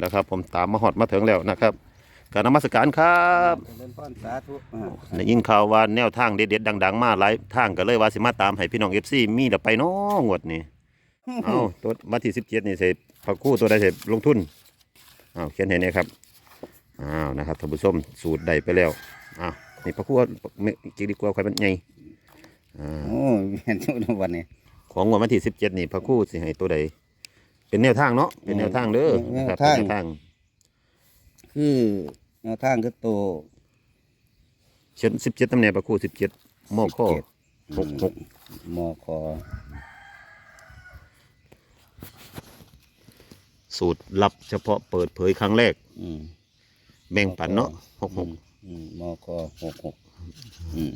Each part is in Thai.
แล้วครับผมตามมาหอดมาถึงแล้วนะครับการนมัสการครับเจริญพรสาธุอ่าได้ยินข่าวว่าแนวทางเด็ดๆดัง ๆ มาหลายทางก็เลยว่าสิมาตามให้พี่น้องเอฟซีมีเดี๋ยวไปเน้องวดนี้เอาตัววันที่สิบเจ็ดนี่ใส่ผักกู้ตัวใดใส่ลงทุนเอาเขียนเห็นเนี่ยครับอ้าวนะครับท่านผู้ชมสูตรใดไปแล้วอ้าวนี่ผักกู้ไม่กี่ดีกว่าใครมันใหญ่อ่าโอ้ยเห็นทุกวันนี้ของวันที่สิบเจ็ดนี่ผักกู้สิให้ตัวใด เป็นแนวทางเนาะเป็นแนวทางเด้อนะครับเป็นแนวทาง คือแนวทางคือโตเช่นสิบเจ็ดตำแหน่งประคู่สิบเจ็ดมอข้อหกหกมอคอสูตรลับเฉพาะเปิดเผยครั้งแรก อืมแบ่งปันเนาะหกหกอืมมอคอหกหกอืม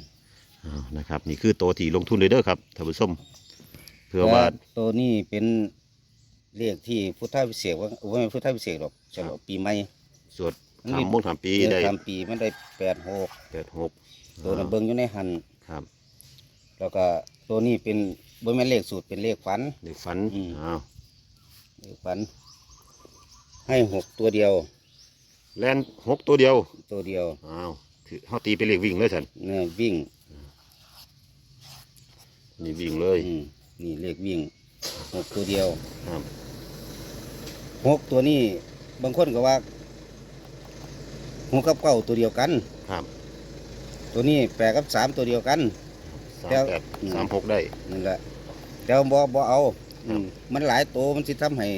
อ้าวนะครับ นี่คือตัวที่ลงทุนเลยเด้อครับท่านผู้ชมเพื่อว่าแต่ตัวนี้เป็น เรียกที่พุทธวิเศษว่าไม่ใช่พุทธวิเศษหรอกฉลองปีใหม่สวดมันมีทำมงสามปีได้ทำปีมันได้แปดหกแปดหกตัวนั้นเบิ้งอยู่ในหันครับ แล้วก็ตัวนี้เป็นบ่แม่นเลขสูตรเป็นเลขฝันเด็กฝันอืมอ้าวเลขฝัน ให้หกตัวเดียว แลนหกตัวเดียวตัวเดียวอ้าวถือเขาตีไปเลขวิ่งเลยสันเนี่ยวิ่งนี่วิ่งเลยอืมนี่เลขวิ่ง หกตัวเดียวครับหกตัวนี้บางคนก็ว่าหกกับเก้าตัวเดียวกัน ครับตัวนี้แปดกับสามตัวเดียวกัน สามแล้วแปดอืมสามหกได้ นั่นแหละแต่ว่าบ่บ่เอาอืมครับมันหลายตัวมันสิทำให้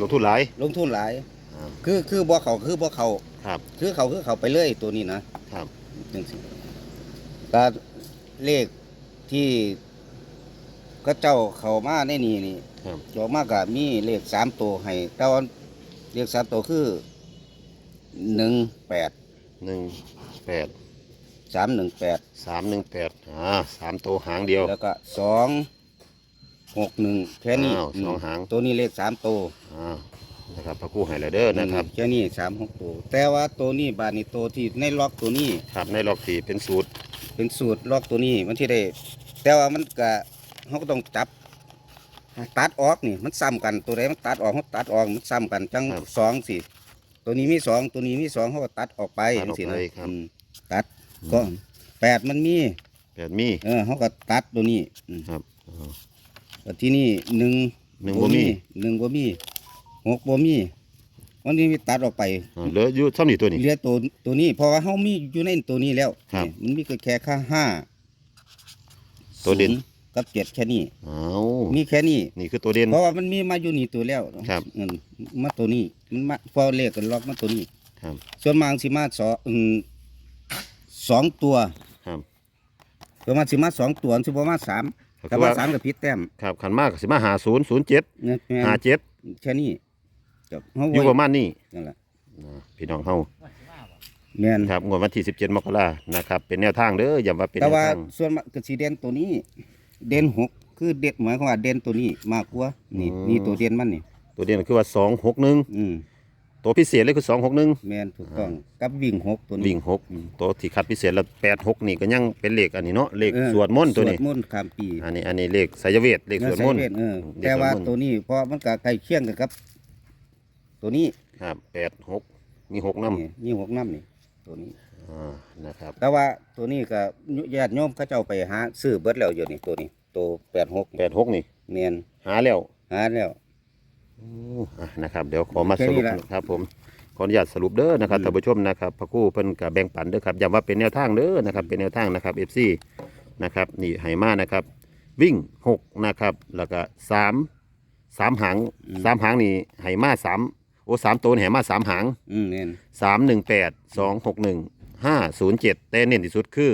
ลงทุนหลาย ลงทุนหลายอ้าวคือคือบ่เขาคือบ่เขาครับคือเขาคือเขาไปเลยตัวนี้นะครับ จังซี่ก็เลขที่ ก็เจ้าเขามาในนี่นี่ครับดอกมากกมีเลขสามตัวให้แต่ว่าเลขสามตัวคือหนึ่งแปดหนึ่งแปดสามหนึ่งแปดสามหนึ่งแปดอ่าสามตัวหางเดียว แล้วก็สองหกหนึ่งแค่นี้อ้าวสองหาง ตัวนี้เลขสามตัวอ่านะครับพระครู่ไฮไลเดอร์นะครับแค่นี้สามหกตัว แต่ว่าตัวนี้บาทนี้ตัวที่ในล็อกตัวนี้ ครับในล็อกสี่เป็นสูตร เป็นสูตรล็อกตัวนี้มันที่ได้ แต่ว่ามันก็ เขาก็ต้องจับ ตัดออกนี่มันซ้ำกันตัวใดมันตัดออกเขาตัดออกมันซ้ำกันจังสองสิตัวนี้มีสองตัวนี้มีสองเขาก็ตัดออกไปตัดออกสิไปนะครับ อืมตัดก็แปดมันมี แปดมีเออเขาก็ตัดตัวนี้อืมครับอ่าแล้วที่นี่หนึ่งหนึ่งบ่มี หนึ่งบ่มีหกบ่มีวันนี้มีตัดออกไป อ่าเหลืออยู่ซ้ำนี่ตัวนี้ เหลือตัวตัวนี้เพราะว่าเขามีอยู่ในตัวนี้แล้วครับ นี่มันมีก็แค่ค่าห้าตัวเด่นศูย์ กับเจ็ดแค่นี้อ้าวมีแค่นี้ นี่คือตัวเด่น เพราะว่ามันมีมาอยู่นี่ตัวแล้วครับ อืมมาตัวนี้มันมาพอเลขกันล็อกมาตัวนี้ ครับ ส่วนมากสิมาสองอืมสองตัวครับ ส่วนมากสิมาสองตัวสิบ่มาสามก็ถ้าคือมาว่าสามกับพิษแต้มครับขันมากสิมาหาศูนย์ศูนย์เจ็ดเนี่ยแม่นหาเจ็ดแค่นี้กับเฮาอยู่ปไว้ระมาณนี้นั่นแหละอ่าพี่น้องเฮาแม่นครับงวดวันที่สิบเจ็ดมกรานะครับ เป็นแนวทางเด้ออย่าว่าเป็นแต่แนวว่าทางส่วนมากก็สิเด่นตัวนี้ เด่นหกคือเด่นหมายความว่าเด่นตัวนี้มากกว่านี่นี่ตัวเด่นมันนี่ตัวเด่นคือว่าสองหกหนึ่งอืมตัวพิเศษเลยคือสองหกหนึ่งแม่นถูกต้องกับวิ่งหกตัวนี้ วิ่งหกอืม ตัวที่คัดพิเศษแล้วแปดหกนี่ก็ยังเป็นเลขอันนี้เนาะเลขเออสวดมนต์ตัวนี้ สวดมนต์ข้ามปีอันนี้อันนี้เลขสายเวทเลขสวดมนต์ เออใส่เวทเออเด็กแต่ว่าสวดมนต์ตัวนี้เพราะมันก็ใกล้เคียงกันครับ ตัวนี้ครับแปดหกมีหกน้นี่นี่หกน้ำนี่ตัวนี้ำ อ่านะครับแต่ว่าตัวนี้ก็ญาติโยมเขาเจ้าไปหาซื้อเบิดแล้วอยู่นี่ตัวนี้ ตัวแปดหกแปดหกนี่ เนียนหาแล้วหาแล้วอืมอะนะครับ เดี๋ยวขอมาแค่สนี้รุปแหละนะครับผม ขออนุญาตสรุปเด้อนะครับอืมท่านผู้ชมนะครับพระครู่เพิ่นกับแบ่งปันเด้อครับย้ำว่าเป็นแนวทางเด้อนะครับ เป็นแนวทางนะครับเอฟซีนะครับนี่ไหมานะครับ วิ่งหกนะครับแล้วก็สามสามหางสามหางนี่ไหมาสามโอ้สามตัวนี่ไหมาสามหางอืมเนียนสามหนึ่งแปดสองหกหนึ่งห้า ศูนย์เจ็ดแต่เน้นที่สุดคือ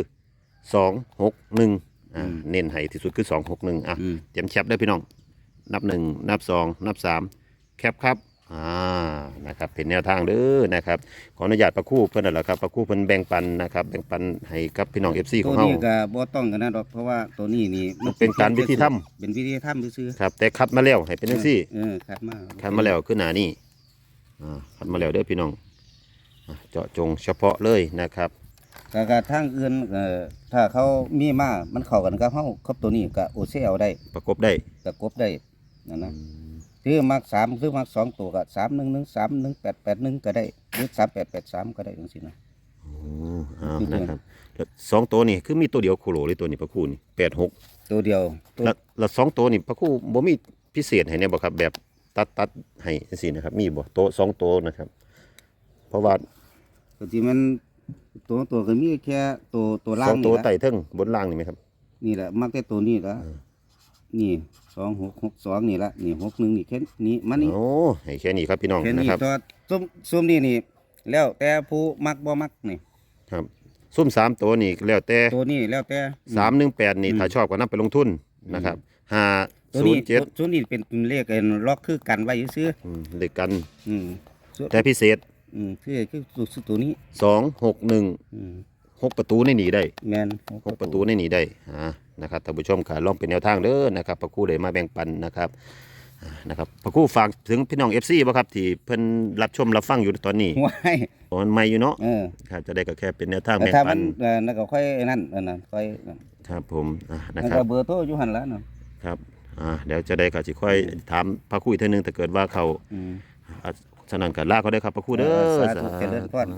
สองหกหนึ่งอ่าเน้นให้ที่สุดคือสองหกหนึ่งอะอืม เตรียมแคปได้อพี่น้อง นับหนึ่งนับสองนับสามแคปครับอ่านะครับเป็นแนวทางเด้อนะครับขออนุญาตประครู่เพิ่นนั่นแหละครับประครู่เพิ่นแบ่งปันนะครับแบ่งปันให้กับพี่น้องเอฟซีขตัอวงเฮา นี้ก็บ่ต้องกันนะดอกเพราะว่าตัวนี้นี่มันเป็นการวิธีทเป็นวิธีทำซื่อครับแต่คัดมาแล้วให้เป็นจังซี่ เออคัดมาคัดมาแล้วคือหนานี่อ่าคัดมาแล้วเด้อพี่น้องอะเจาะจงเฉพาะเลยนะครับ ก็ก็ทางอื่นเอ่อถ้าเขามีมามันเข้ากันกับเฮากับตัวนี้ก็โอเซลได้ประกบได้ก็กบได้นั่นนะคือมักสามคือมักสองตัวก็สามหนึ่งหนึ่งสามหนึ่งแปดแปดหนึ่งก็ได้หรือสามแปดแปดสามก็ได้จังซี่นะ โอ้เอานะครับแล้วสองตัวนี่คือมีตัวเดียวโคโลเลยตัวนี้พระครู่นี่แปดหกตัวเดียวตัวแล้วแล้วสองตัวนี่พระครู่บ่มีพิเศษให้เนี่ยบ่ครับ แบบตัดตัดให้จังซี่นะครับ มีบ่โตะสองตัวนะครับ เพราะว่าก็ที่มัน ตัวตัวก็มีแค่ตัวตัวล่าสองงตัวนี่ละไต่เทิงบนล่างนี่ไหมครับ นี่แหละมักแต่ตัวนี้ละนี่สองหกหกสองนี่ละนี่หกหนึ่งนี่แค่นี้มันนี่โอ้ให้แค่นี้ครับพี่น้องแค่นะนี้ครับ ตัวซุ่มซุ่มนี่นี่ แล้วแต่ผู้มักบ่มักนี่ ครับซุ่มสามตัวนี่แล้วแต่ตัวนี้แล้วแต่ สามหนึ่งแปดนี่อืม ถ้าชอบก็นำไปลงทุนนะครับห้าตัวศูนี้นย์เจ็ดตัวนี้เป็นเลขเอ็นล็อกคือกันไว้ซื้อเลขกัน ๆอืมส่วนแต่พิเศษ อืมคือคือตัวตัวนี้สองหกหนึ่งอืมหกประตูในหนีได้แมนหกประตูในหนีได้อ่านะครับท่านผู้ชมค่ะลองเป็นแนวทางเด้อนะครับพระครู่ได้มาแบ่งปันนะครับอ่านะครับพระครู่ฝากถึงพี่น้องเอฟซีบ่ครับที่เพิ่นรับชมรับฟังอยู่ตอนนี้ว้ายตอนใหม่อยู่เนาะเออครับจะได้ก็แค่เป็นแนวทางแต่แบ่งถ้าปัมันนเออนั่นก็ค่อยนั่นเออนั่นค่อยนั่นครับผมอ่านะนั่นครัก็บเบอร์โทรอยู่หันละเนาะครับอ่าเดี๋ยวจะได้ก็สิค่อยถามพระครู่อีกเทีนึงถ้าเกิดว่าเขาอืม อ่า ฉะนั้นก็ลาเขาได้อครับพระครู่เด้อ สาธุเจริญพร